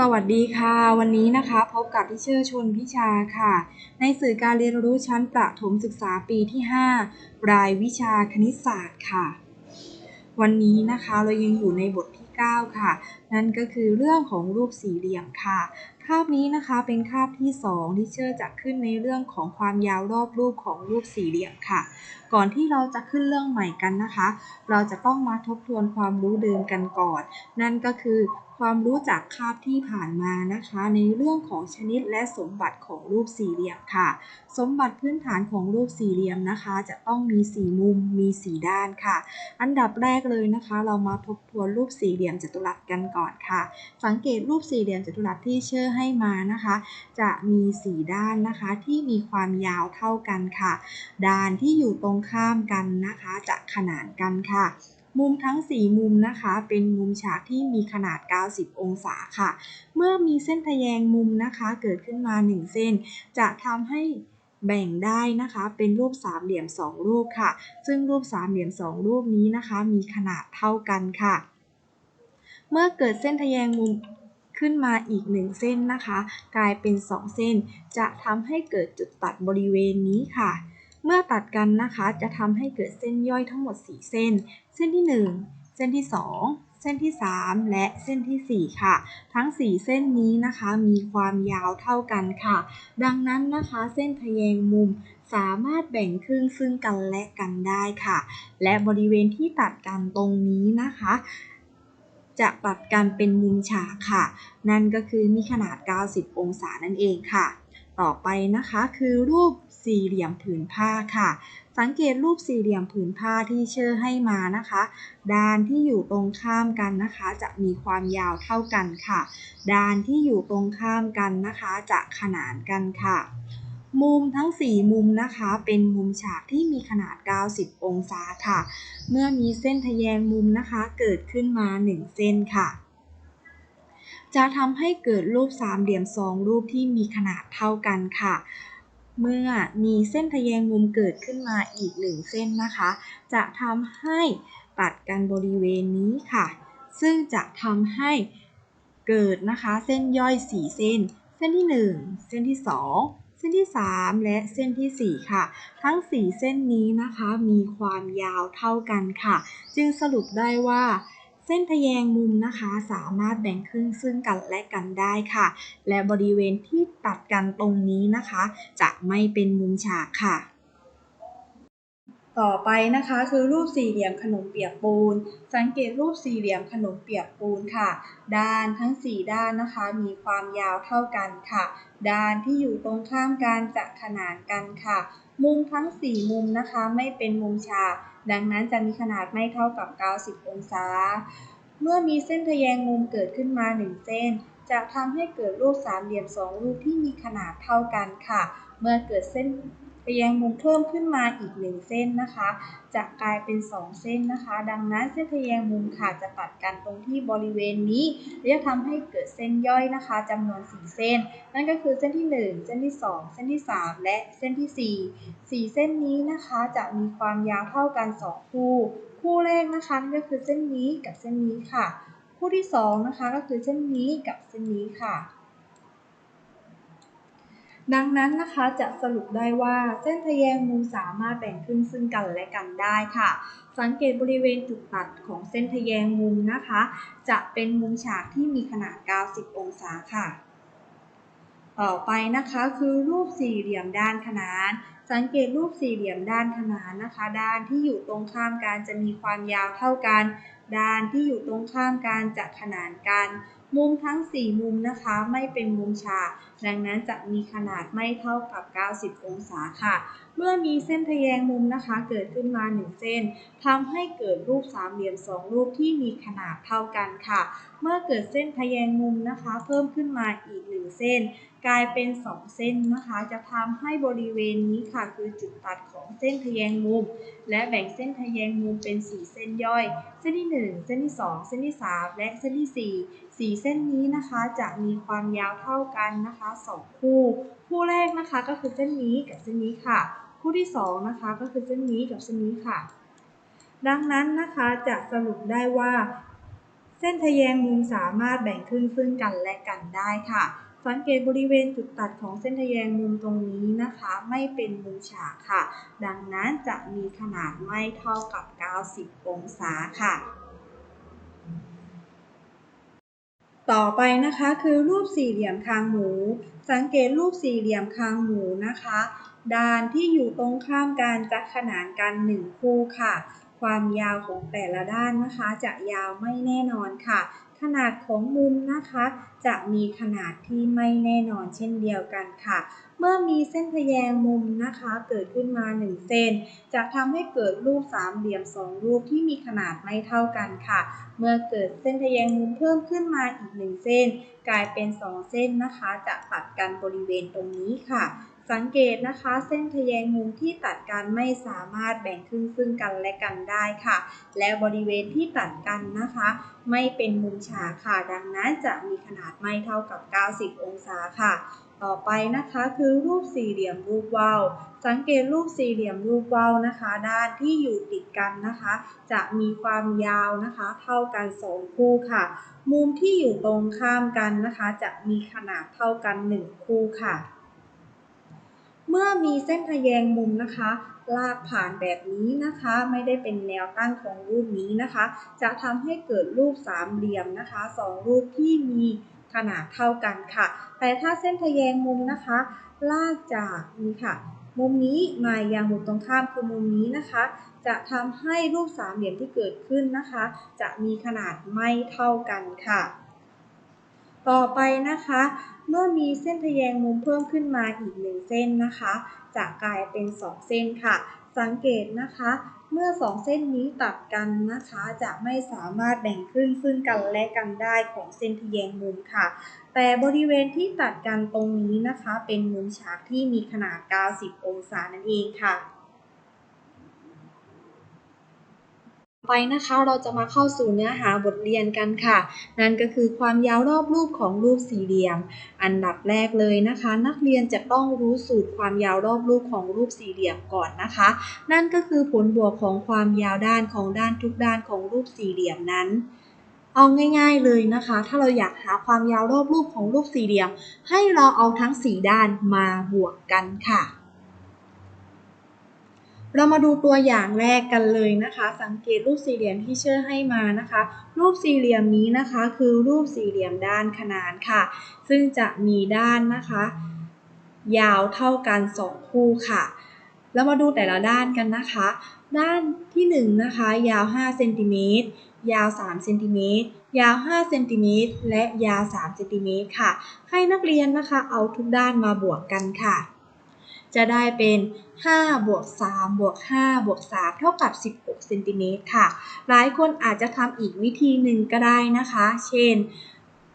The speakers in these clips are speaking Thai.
สวัสดีค่ะ วันนี้นะคะพบกับที่เชื่อชนพิชาค่ะ ในสื่อการเรียนรู้ชั้นประถมศึกษาปีที่ 5 รายวิชาคณิตศาสตร์ค่ะ วันนี้นะคะเรายังอยู่ในบทที่ 9 ค่ะ นั่นก็คือเรื่องของรูปสี่เหลี่ยมค่ะ คาบนี้นะคะเป็นคาบที่ 2 ที่เชื่อจะขึ้นในเรื่องของความยาวรอบรูปของรูปสี่เหลี่ยมค่ะ ก่อนที่เราจะขึ้นเรื่องใหม่กันนะคะ เราจะต้องมาทบทวนความรู้เดิมกันก่อน นั่นก็คือความรู้จากคาบที่ผ่านมานะคะ ในเรื่องของชนิดและสมบัติของรูปสี่เหลี่ยมค่ะ สมบัติพื้นฐานของรูปสี่เหลี่ยมนะคะ จะต้องมีสี่มุมมีสี่ด้านค่ะ อันดับแรกเลยนะคะ เรามาทบทวนรูปสี่เหลี่ยมจัตุรัสกันก่อนค่ะ สังเกตรูปสี่เหลี่ยมจัตุรัสที่เชื่อให้มานะคะ จะมีสี่ด้านนะคะ ที่มีความยาวเท่ากันค่ะ ด้านที่อยู่ตรงข้ามกันนะคะ จะขนานกันค่ะมุมทั้ง 4 มุมนะคะ เป็นมุมฉากที่มีขนาด 90 องศาค่ะ เมื่อมีเส้นทะแยงมุมนะคะ เกิดขึ้นมา 1 เส้น จะทำให้แบ่งได้นะคะ เป็นรูปสามเหลี่ยม 2 รูปค่ะ ซึ่งรูปสามเหลี่ยม 2 รูปนี้นะคะ มีขนาดเท่ากันค่ะ เมื่อเกิดเส้นทะแยงมุม ขึ้นมาอีก 1 เส้นนะคะ กลายเป็น 2 เส้น จะทำให้เกิดจุดตัดบริเวณนี้ค่ะ เมื่อตัดกันนะคะจะทำให้เกิดเส้นย่อยทั้งหมด 4 เส้น เส้นที่ 1 เส้นที่ 2เส้นที่ 3 และเส้นที่ 4 ค่ะ ทั้ง 4 เส้นนี้นะคะมีความยาวเท่ากันค่ะ ดังนั้นนะคะเส้นทแยงมุมสามารถแบ่งครึ่งซึ่งกันและกันได้ค่ะ และบริเวณที่ตัดกันตรงนี้นะคะ จะตัดกันเป็นมุมฉากค่ะ นั่นก็คือมีขนาด 90 องศานั่นเองค่ะ ต่อไปนะคะคือรูปสี่เหลี่ยมผืนผ้าค่ะ สังเกตรูปสี่เหลี่ยมผืนผ้าที่เชื่อให้มานะคะ ด้านที่อยู่ตรงข้ามกันนะคะ จะมีความยาวเท่ากันค่ะ ด้านที่อยู่ตรงข้ามกันนะคะ จะขนานกันค่ะ มุมทั้ง 4 มุมนะคะ เป็นมุมฉากที่มีขนาด 90 องศาค่ะ เมื่อมีเส้นทะแยงมุมนะคะ เกิดขึ้นมา 1 เส้นค่ะ จะทำให้เกิดรูปสามเหลี่ยมสองรูปที่มีขนาดเท่ากันค่ะ เมื่อมีเส้นทะแยงมุมเกิดขึ้นมาอีกหนึ่งเส้นนะคะ จะทำให้ตัดกันบริเวณนี้ค่ะ ซึ่งจะทำให้เกิดนะคะเส้นย่อย 4 เส้น เส้นที่ 1 เส้นที่ 2 ส้นที่ 3 และเส้นที่ 4 ค่ะ ทั้ง 4 เส้นนี้นะคะมีความยาวเท่ากันค่ะ จึงสรุปได้ว่าเส้นทะแยงมุมนะคะสามารถแบ่งครึ่งซึ่งกันและกันได้ค่ะ และบริเวณที่ตัดกันตรงนี้นะคะ จะไม่เป็นมุมฉากค่ะ ต่อไปนะคะคือรูปสี่เหลี่ยมขนมเปียกปูน สังเกตรูปสี่เหลี่ยมขนมเปียกปูนค่ะ ด้านทั้ง 4 ด้านนะคะ มีความยาวเท่ากันค่ะ ด้านที่อยู่ตรงข้ามกันจะขนานกันค่ะ มุมทั้ง 4 มุมนะคะไม่เป็นมุมฉากดังนั้นจะมีขนาดไม่เท่ากับ 90 องศา เมื่อมีเส้นทะแยงมุมเกิดขึ้นมา 1 เส้น จะทำให้เกิดรูปสามเหลี่ยม2รูปที่มีขนาดเท่ากันค่ะ เมื่อเกิดเส้น ทะแยงมุมเพิ่มขึ้นมาอีก 1 เส้นนะคะ จะกลายเป็น 2 เส้นนะคะ ดังนั้นเส้นทแยงมุมค่ะจะตัดกันตรงที่บริเวณนี้และจะทำให้เกิดเส้นย่อยนะคะจำนวน 4 เส้น นั่นก็คือเส้นที่ 1 เส้นที่ 2 เส้นที่ 3 และเส้นที่ 4 4 เส้นนี้นะคะจะมีความยาวเท่ากัน 2 คู่ คู่แรกนะคะก็คือเส้นนี้กับเส้นนี้ค่ะ คู่ที่2นะคะก็คือเส้นนี้กับเส้นนี้ค่ะ ดังนั้นนะคะจะสรุปได้ว่าเส้นทะแยงมุมสามารถแบ่งขึ้นซึ่งกันและกันได้ค่ะ สังเกตบริเวณจุดตัดของเส้นทะแยงมุมนะคะ จะเป็นมุมฉากที่มีขนาด 90 องศาค่ะ ต่อไปนะคะคือรูปสี่เหลี่ยมด้านขนานสังเกตรูปสี่เหลี่ยมด้านขนานนะคะ ด้านที่อยู่ตรงข้ามกันจะมีความยาวเท่ากัน ด้านที่อยู่ตรงข้ามกันจะขนานกัน มุมทั้ง 4 มุมนะคะไม่เป็นมุมฉากดังนั้นจะมีขนาดไม่เท่ากับ 90 องศาค่ะ เมื่อมีเส้นทะแยงมุมนะคะเกิดขึ้นมา 1 เส้นทำให้เกิดรูปสามเหลี่ยม 2 รูปที่มีขนาดเท่ากันค่ะ เมื่อเกิดเส้นทะแยงมุมนะคะ เพิ่มขึ้นมาอีก 1 เส้น กลายเป็น 2 เส้นนะคะ จะทำให้บริเวณนี้ค่ะ คือจุดตัดของเส้นทแยงมุม และแบ่งเส้นทแยงมุมเป็น 4 เส้นย่อย เส้นที่ 1 เส้นที่ 2 เส้นที่ 3 และเส้นที่ 4 4 เส้นนี้นะคะจะมีความยาวเท่ากันนะคะ 2 คู่ คู่แรกนะคะก็คือเส้นนี้กับเส้นนี้ค่ะ คู่ที่ 2 นะคะก็คือเส้นนี้กับเส้นนี้ค่ะ ดังนั้นนะคะจะสรุปได้ว่า เส้นทแยงมุมสามารถแบ่งครึ่งซึ่งกันและกันได้ค่ะ สังเกตบริเวณจุดตัดของเส้นทแยงมุมตรงนี้นะคะ ไม่เป็นมุมฉากค่ะ ดังนั้นจะมีขนาดไม่เท่ากับ 90 องศาค่ะ ต่อไปนะคะคือรูปสี่เหลี่ยมคางหมู สังเกตรูปสี่เหลี่ยมคางหมูนะคะ ด้านที่อยู่ตรงข้ามกันจะขนานกันหนึ่งคู่ค่ะ ความยาวของแต่ละด้านนะคะจะยาวไม่แน่นอนค่ะ ขนาดของมุมนะคะ จะมีขนาดที่ไม่แน่นอนเช่นเดียวกันค่ะ เมื่อมีเส้นทะแยงมุมนะคะ เกิดขึ้นมา 1 เส้น จะทำให้เกิดรูปสามเหลี่ยม2รูปที่มีขนาดไม่เท่ากันค่ะ เมื่อเกิดเส้นทะแยงมุมเพิ่มขึ้นมาอีก 1 เส้น กลายเป็น 2 เส้นนะคะ จะตัดกันบริเวณตรงนี้ค่ะ สังเกตนะคะเส้นทะแยงมุมที่ตัดกันไม่สามารถแบ่งครึ่งซึ่งกันและกันได้ค่ะ และบริเวณที่ตัดกันนะคะ ไม่เป็นมุมฉากค่ะ ดังนั้นจะมีขนาดไม่เท่ากับ 90 องศาค่ะ ต่อไปนะคะคือรูปสี่เหลี่ยมรูปว่าวสังเกตรูปสี่เหลี่ยมรูปว่าวนะคะ ด้านที่อยู่ติดกันนะคะ จะมีความยาวนะคะ เท่ากัน2คู่ค่ะ มุมที่อยู่ตรงข้ามกันนะคะ จะมีขนาดเท่ากัน 1 คู่ค่ะ เมื่อมีเส้นทะแยงมุมนะคะ ลากผ่านแบบนี้นะคะ ไม่ได้เป็นแนวตั้งของรูปนี้นะคะ จะทำให้เกิดรูปสามเหลี่ยมนะคะสองรูปที่มีขนาดเท่ากันค่ะ แต่ถ้าเส้นทะแยงมุมนะคะ ลากจากนี่ค่ะ มุมนี้มายังมุมตรงข้ามคือมุมนี้นะคะ จะทำให้รูปสามเหลี่ยมที่เกิดขึ้นนะคะ จะมีขนาดไม่เท่ากันค่ะ ต่อไปนะคะ เมื่อมีเส้นทะแยงมุมเพิ่มขึ้นมาอีกหนึ่งเส้นนะคะ จะกลายเป็น 2 เส้นค่ะ สังเกตนะคะ เมื่อ 2 เส้นนี้ตัดกันนะคะ จะไม่สามารถแบ่งครึ่งซึ่งกันและกันได้ของเส้นทะแยงมุมค่ะ แต่บริเวณที่ตัดกันตรงนี้นะคะ เป็นมุมฉากที่มีขนาด 90 องศานั่นเองค่ะ ไปนะคะเราจะมาเข้าสู่เนื้อหาบทเรียนกันค่ะ นั่นก็คือความยาวรอบรูปของรูปสี่เหลี่ยม อันดับแรกเลยนะคะ นักเรียนจะต้องรู้สูตรความยาวรอบรูปของรูปสี่เหลี่ยมก่อนนะคะ นั่นก็คือผลบวกของความยาวด้านของด้านทุกด้านของรูปสี่เหลี่ยมนั้น เอาง่าย ๆเลยนะคะ ถ้าเราอยากหาความยาวรอบรูปของรูปสี่เหลี่ยม ให้เราเอาทั้งสี่ด้านมาบวกกันค่ะ เรามาดูตัวอย่างแรกกันเลยนะคะ สังเกตรูปสี่เหลี่ยมที่เชื่อให้มานะคะ รูปสี่เหลี่ยมนี้นะคะคือรูปสี่เหลี่ยมด้านขนานค่ะ ซึ่งจะมีด้านนะคะ ยาวเท่ากัน 2 คู่ค่ะแล้วมาดูแต่ละด้านกันนะคะ ด้านที่1นนะคะยาว5เซนติเมตรยาว3เซนติเมตรยาว5เซนติเมตรและยาว3เซนติเมตรค่ะ ให้นักเรียนนะคะเอาทุกด้านมาบวกกันค่ะ จะได้เป็น5บวก3บวก5บวก3เท่ากับ 16เซนติเมตรค่ะ หลายคนอาจจะทำอีกวิธีหนึ่งก็ได้นะคะ เช่น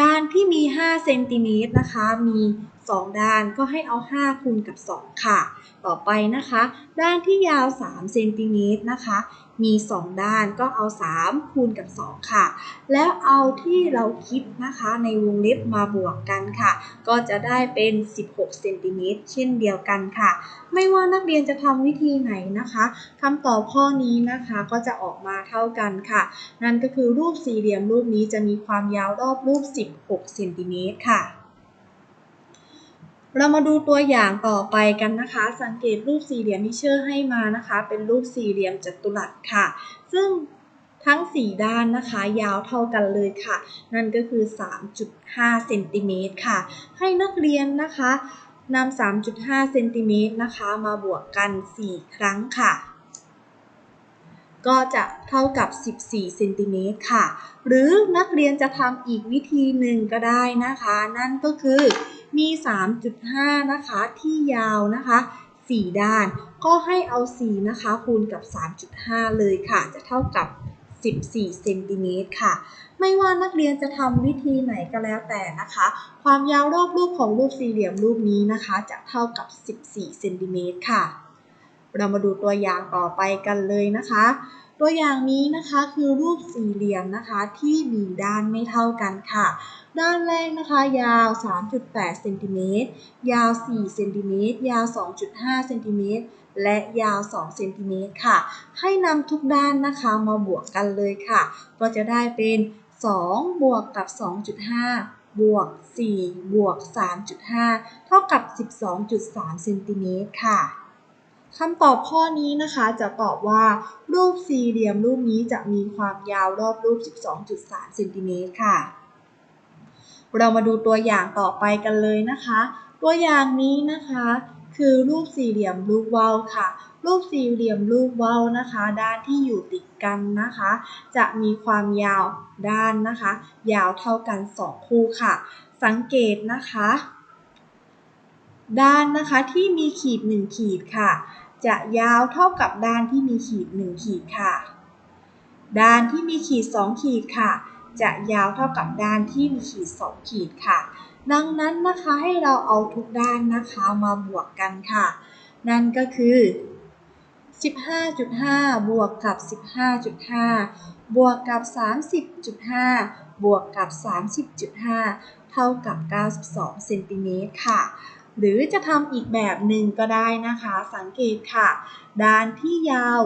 ด้านที่มี5เซนติเมตรนะคะ มี2 ด้านก็ให้เอา 5 คูณกับ 2 ค่ะ ต่อไปนะคะ ด้านที่ยาว 3 เซนติเมตรนะคะ มี 2 ด้านก็เอา 3 คูณกับ 2 ค่ะ แล้วเอาที่เราคิดนะคะในวงเล็บมาบวกกันค่ะ ก็จะได้เป็น 16 เซนติเมตรเช่นเดียวกันค่ะ ไม่ว่านักเรียนจะทำวิธีไหนนะคะคำตอบข้อนี้นะคะก็จะออกมาเท่ากันค่ะ นั่นก็คือรูปสี่เหลี่ยมรูปนี้จะมีความยาวรอบรูป 16 เซนติเมตรค่ะ เรามาดูตัวอย่างต่อไปกันนะคะ สังเกตรูปสี่เหลี่ยมที่เชื่อให้มานะคะ เป็นรูปสี่เหลี่ยมจัตุรัสค่ะ ซึ่งทั้ง 4 ด้านนะคะ ยาวเท่ากันเลยค่ะ นั่นก็คือ 3.5เซนติเมตรค่ะ ให้นักเรียนนะคะนำ3.5เซนติเมตรนะคะ มาบวกกัน 4 ครั้งค่ะ ก็จะเท่ากับ 14เซนติเมตรค่ะ หรือนักเรียนจะทำอีกวิธีหนึ่งก็ได้นะคะ นั่นก็คือ มี 3.5 นะคะที่ยาวนะคะ 4 ด้าน ก็ให้เอา 4 นะคะคูณกับ 3.5 เลยค่ะ จะเท่ากับ 14 เซนติเมตรค่ะ ไม่ว่านักเรียนจะทำวิธีไหนก็แล้วแต่นะคะ ความยาวรอบรูปของรูปสี่เหลี่ยมรูปนี้นะคะ จะเท่ากับ 14 เซนติเมตรค่ะ เรามาดูตัวอย่างต่อไปกันเลยนะคะ ตัวอย่างนี้นะคะคือรูปสี่เหลี่ยมนะคะที่มีด้านไม่เท่ากันค่ะ ด้านแรกนะคะยาว 3.8เซนติเมตรยาว4เซนติเมตรยาว 2.5เซนติเมตรและยาว 2 เซนติเมตรค่ะ ให้นำทุกด้านนะคะมาบวกกันเลยค่ะ ก็จะได้เป็น 2 บวกกับ 2.5บวก 4 บวก 3.5 เท่ากับ 12.3 เซนติเมตรค่ะ คำตอบข้อนี้นะคะจะตอบว่า รูปสี่เหลี่ยมรูปนี้จะมีความยาวรอบรูป 12.3เซนติเมตรค่ะ เรามาดูตัวอย่างต่อไปกันเลยนะคะ ตัวอย่างนี้นะคะ คือรูปสี่เหลี่ยมรูปเว้าค่ะ รูปสี่เหลี่ยมรูปเว้านะคะ ด้านที่อยู่ติดกันนะคะ จะมีความยาวด้านนะคะ ยาวเท่ากัน 2 คู่ค่ะ สังเกตนะคะ ด้านนะคะที่มีขีด 1 ขีดค่ะ จะยาวเท่ากับด้านที่มีขีด 1 ขีดค่ะ ด้านที่มีขีด 2 ขีดค่ะ จะยาวเท่ากับด้านที่มีขีด 2 ขีดค่ะ ดังนั้นนะคะให้เราเอาทุกด้านนะคะมาบวกกันค่ะ นั่นก็คือ 15.5 บวกกับ 15.5 บวกกับ 30.5 บวกกับ 30.5 เท่ากับ 92 เซนติเมตรค่ะ หรือจะทำอีกแบบหนึ่งก็ได้นะคะ สังเกตค่ะ ด้านที่ยาว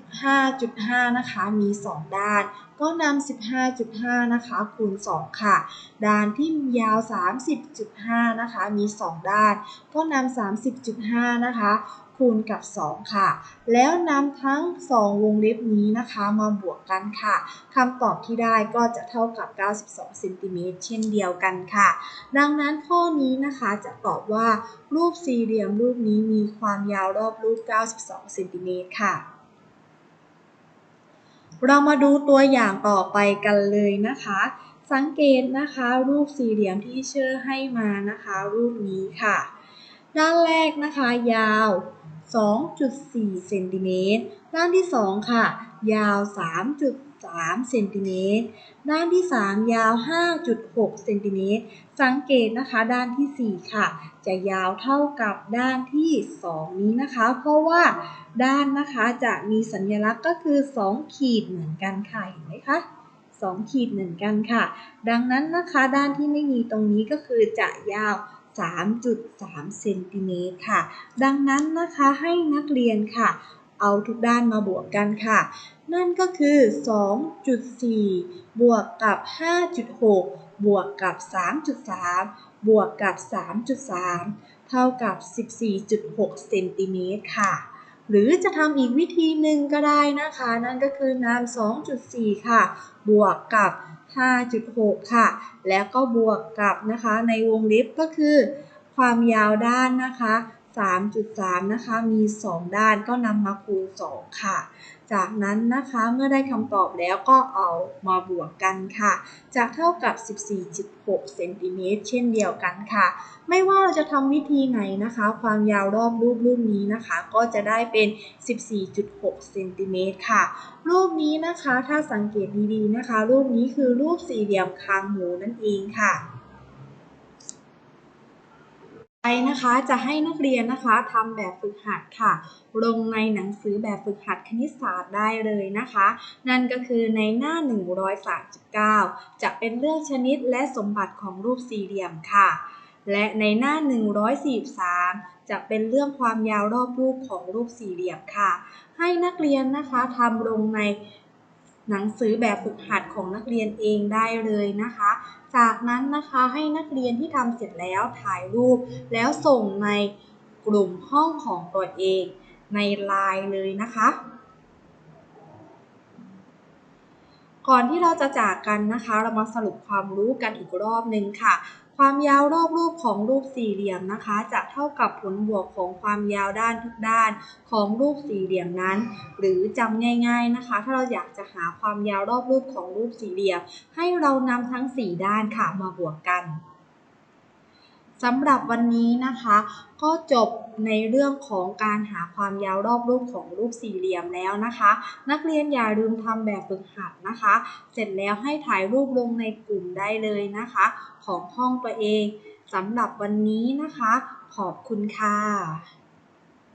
15.5 นะคะ มี 2 ด้าน ก็นำ 15.5 นะคะ คูณ 2 ค่ะ ด้านที่ยาว 30.5 นะคะ มี 2 ด้าน ก็นำ 30.5 นะคะ คูณกับ 2 ค่ะ แล้วนำทั้ง 2 วงเล็บนี้นะคะมาบวกกันค่ะคำตอบที่ได้ก็จะเท่ากับ 92เซนติเมตรเช่นเดียวกันค่ะ ดังนั้นข้อนี้นะคะจะตอบว่า รูปสี่เหลี่ยมรูปนี้มีความยาวรอบรูป 92เซนติเมตรค่ะเรามาดูตัวอย่างต่อไปกันเลยนะคะ สังเกตนะคะรูปสี่เหลี่ยมที่เชื่อให้มานะคะ รูปนี้ค่ะ ด้านแรกนะคะยาว 2.4 เซนติเมตร ด้านที่ 2 ค่ะ ยาว 3.3 เซนติเมตร ด้านที่ 3 ยาว 5.6 เซนติเมตร สังเกตนะคะด้านที่ 4 ค่ะ จะยาวเท่ากับด้านที่ 2 นี้นะคะ เพราะว่าด้านนะคะจะมีสัญลักษณ์ก็คือ 2 ขีดเหมือนกันค่ะเห็นไหมคะ2ขีดเหมือนกันค่ะ ดังนั้นนะคะด้านที่ไม่มีตรงนี้ก็คือจะยาว 3.3เซนติเมตรค่ะ ดังนั้นนะคะให้นักเรียนค่ะ เอาทุกด้านมาบวกกันค่ะ นั่นก็คือ 2.4 บวกกับ 5.6 บวกกับ 3.3 บวกกับ 3.3 เท่ากับ 14.6 เซนติเมตรค่ะ หรือจะทำอีกวิธีหนึ่งก็ได้นะคะ นั่นก็คือนำ2.4 ค่ะ บวกกับ 5.6 ค่ะ แล้วก็บวกกับนะคะในวงเล็บก็คือ ความยาวด้านนะคะ 3.3 นะคะ มี 2 ด้านก็นำมาคูณ 2 ค่ะ จากนั้นนะคะเมื่อได้คำตอบแล้วก็เอามาบวกกันค่ะจะเท่ากับ 14.6 เซนติเมตรเช่นเดียวกันค่ะ ไม่ว่าเราจะทำวิธีไหนนะคะ ความยาวรอบรูปรูปนี้นะคะ ก็จะได้เป็น 14.6 เซนติเมตรค่ะ รูปนี้นะคะถ้าสังเกตดีๆนะคะ รูปนี้คือรูปสี่เหลี่ยมคางหมูนั่นเองค่ะ ไปนะคะจะให้นักเรียนนะคะทำแบบฝึกหัดค่ะ ลงในหนังสือแบบฝึกหัดคณิตศาสตร์ได้เลยนะคะ นั่นก็คือในหน้า 139 จะเป็นเรื่องชนิดและสมบัติของรูปสี่เหลี่ยมค่ะ และในหน้า 143 จะเป็นเรื่องความยาวรอบรูปของรูปสี่เหลี่ยมค่ะ ให้นักเรียนนะคะทำลงใน หนังสือแบบฝึกหัดของนักเรียนเองได้เลยนะคะ จากนั้นนะคะให้นักเรียนที่ทำเสร็จแล้วถ่ายรูป แล้วส่งในกลุ่มห้องของตัวเองในไลน์เลยนะคะ ก่อนที่เราจะจากกันนะคะ เรามาสรุปความรู้กันอีกรอบนึงค่ะ ความยาวรอบรูปของรูปสี่เหลี่ยมนะคะ จะเท่ากับผลบวกของความยาวด้านทุกด้านของรูปสี่เหลี่ยมนั้น หรือจำง่ายๆนะคะ ถ้าเราอยากจะหาความยาวรอบรูปของรูปสี่เหลี่ยม ให้เรานำทั้ง 4 ด้านค่ะมาบวกกันสำหรับวันนี้นะคะ ก็จบ ในเรื่องของการหาความยาวรอบรูปของรูปสี่เหลี่ยมแล้วนะคะ นักเรียนอย่าลืมทำแบบฝึกหัดนะคะ เสร็จแล้วให้ถ่ายรูปลงในกลุ่มได้เลยนะคะ ของห้องตัวเองสำหรับวันนี้นะคะ ขอบคุณค่ะ